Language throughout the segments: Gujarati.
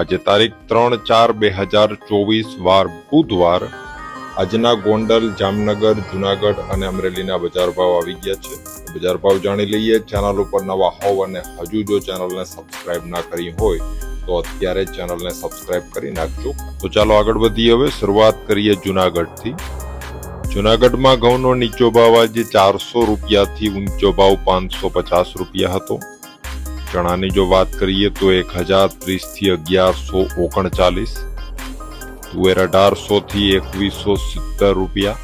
આજે તારીખ ત્રણ ચાર બે હજાર ચોવીસ વાર બુધવાર આજના ગોંડલ, જામનગર, જુનાગઢ અને અમરેલીના બજાર ભાવ આવી ગયા છે. બજાર ભાવ જાણી લઈએ. ચેનલ ઉપર નવા હોવ અને હજુ જો ચેનલને સબસ્ક્રાઇબ ના કરી હોય, તો અત્યારે ચેનલને સબસ્ક્રાઇબ કરી નાખજો. તો ચાલો આગળ વધીએ હવે. શરૂઆત કરીએ જુનાગઢથી. જુનાગઢમાં ઘઉંનો નીચો ભાવ આજે ચારસો રૂપિયાથી ઊંચો ભાવ પાંચસો પચાસ રૂપિયા હતો. ચણાની જો વાત કરીએ તો એક હજાર ત્રીસથી અગિયારસો ઓગણચાલીસ, તુવેર અઢારસોથી એકવીસો સિત્તેર રૂપિયા.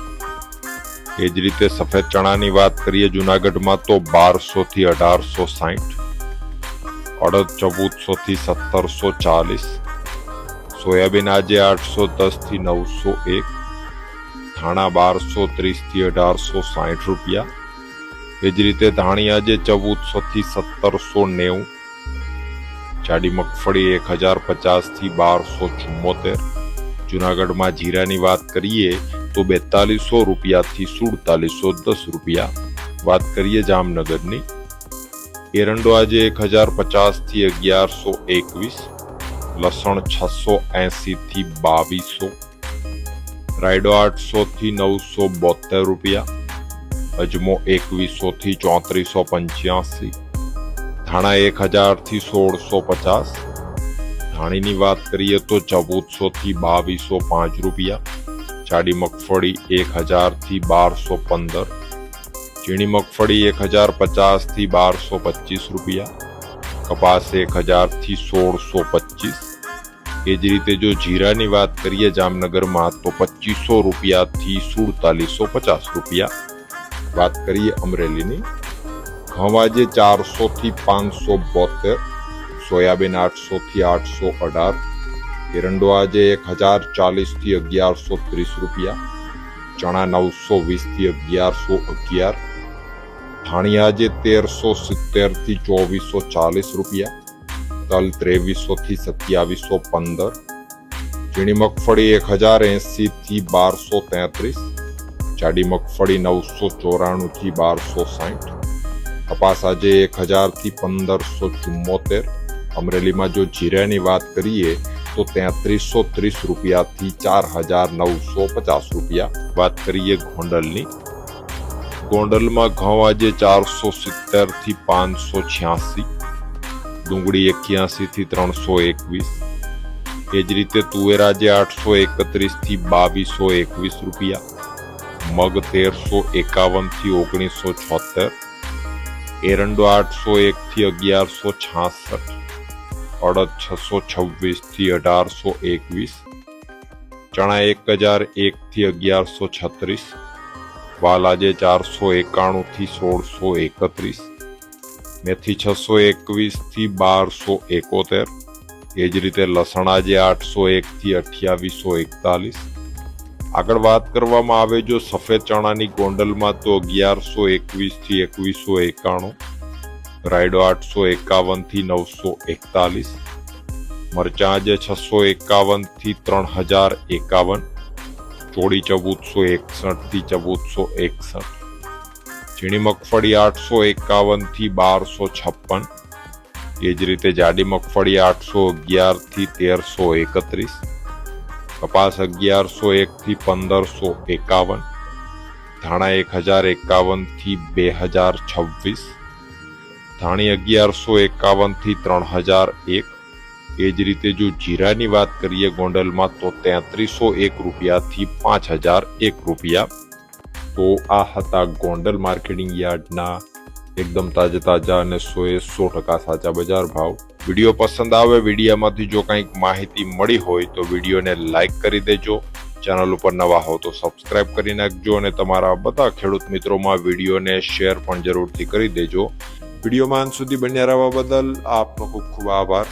એ જ રીતે સફેદ ચણાની વાત કરીએ જુનાગઢમાં તો બારસોથી અઢારસો સાઠ અડદ ચૌદસોથી સત્તરસો ચાલીસ, સોયાબીન આજે આઠસો દસથી નવસો એક, ધાણા બારસો ત્રીસથી અઢારસો સાઠ રૂપિયા એ જ રીતે ધાણી આજે ચૌદસો થી સત્તરસો નેવું જાડી મગફળી એક હજાર પચાસથી બારસો ચુમ્મોતેર જુનાગઢમાં જીરાની વાત કરીએ તો બેતાલીસો રૂપિયાથી સુડતાલીસો દસ રૂપિયા. વાત કરીએ જામનગરની. એરંડો આજે એક હજાર પચાસથી અગિયારસો એકવીસ, લસણ છસો એંસીથી બાવીસો, રાયડો આઠસોથી નવસો બોતેર રૂપિયા. અજમો એકવીસો થી ચોત્રીસો પંચ્યાસી. ધાણા એક હજારથી સોળસો પચાસ. ધાણીની વાત કરીએ તો ચૌદસો થી બાવીસો પાંચ રૂપિયા. જાડી મગફળી એક હજારથી બારસો પંદર. ઝીણી મગફળી એક હજાર પચાસથી બારસો પચીસ રૂપિયા. કપાસ એક હજારથી સોળસો પચીસ. એ જ રીતે જો જીરાની વાત કરીએ જામનગરમાં તો પચીસો રૂપિયાથી સુડતાલીસો પચાસ રૂપિયા. વાત કરીએ અમરેલીની. ઘઉં આજે ચારસો થી પાંચસો બોતેર, સોયાબીન આઠસો થી આઠસો અઢાર, એરંડો આજે એક હજાર ચાલીસથી અગિયારસો ત્રીસ રૂપિયા, ચણા નવસો વીસથી અગિયારસો અગિયાર, ધાણી આજે તેરસો સિત્તેરથી ચોવીસો ચાલીસ રૂપિયા, તલ ત્રેવીસો થી સત્યાવીસો પંદર, ઝીણી મગફળી એક હજાર એસી થી બારસો તેત્રીસ જાડી મગફળી નવસો ચોરાણું થી બારસો સાઠ કપાસ આજે એક હજારથી પંદરસો ચુમ્મોતેર. અમરેલીમાં જો જીરાની વાત કરીએ, તો તેત્રીસો ત્રીસ રૂપિયાથી ચાર હજાર નવસો પચાસ રૂપિયા. વાત કરીએ ગોંડલની. ગોંડલમાં ઘઉં આજે ચારસો સિત્તેરથી પાંચસો છ્યાસી. ડુંગળી એક્યાસી થી ત્રણસો એકવીસ. એ જ રીતે તુવેર આજે આઠસો એકત્રીસથી બાવીસો એકવીસ રૂપિયા. મગ તેરસો એકાવનથી ઓગણીસો છોતેર, એરંડો આઠસો એક થી અગિયારસો છાસઠ, અડદ છસો છવ્વીસથી અઢારસો એકવીસ, ચણા એક હજાર એક થી અગિયારસો છત્રીસ, વાલાજે ચારસો એકાણું થી સોળસો એકત્રીસ, મેથી છસો એકવીસથી બારસો એકોતેર, એ જ રીતે લસણાજે આઠસો એક થી અઠ્યાવીસો એકતાલીસ આગળ વાત કરવામાં આવે જો સફેદ ચણાની ગોંડલમાં તો અગિયારસો એકવીસથી એકવીસો એકાણું, રાયડો આઠસો એકાવનથી નવસો એકતાલીસ, મરચાં જે છસો એકાવનથી ત્રણ હજાર એકાવન, ચોળી ચૌદસો એકસઠથી ચૌદસો એકસઠ, ઝીણી મગફળી આઠસો એકાવનથી બારસો છપ્પન, એ જ રીતે જાડી મગફળી આઠસો અગિયારથી તેરસો એકત્રીસ કપાસ અગિયારસો એક થી પંદરસો એકાવન, ધાણા એક હજાર એકાવનથી બે હજાર છવ્વીસ, ધાણી અગિયારસો એકાવનથી ત્રણ હજાર એક. એ જ રીતે જો જીરાની વાત કરીએ ગોંડલમાં તો તેત્રીસો એક રૂપિયાથી પાંચ હજાર એક રૂપિયા. તો આ હતા ગોંડલ માર્કેટિંગ યાર્ડના એકદમ તાજા તાજા અને સોએ સો ટકા સાચા બજાર ભાવ. વીડિયો પસંદ આવે, વિડીયોમાંથી જો કંઈક માહિતી મળી હોય તો વિડીયોને લાઇક કરી દેજો. ચેનલ ઉપર નવા હો તો સબસ્ક્રાઇબ કરી નાખજો અને તમારા બધા ખેડૂત મિત્રોમાં વિડીયોને શેર પણ જરૂરથી કરી દેજો. વિડીયોમાં અંત સુધી બન્યા રહેવા બદલ આપનો ખૂબ ખૂબ આભાર.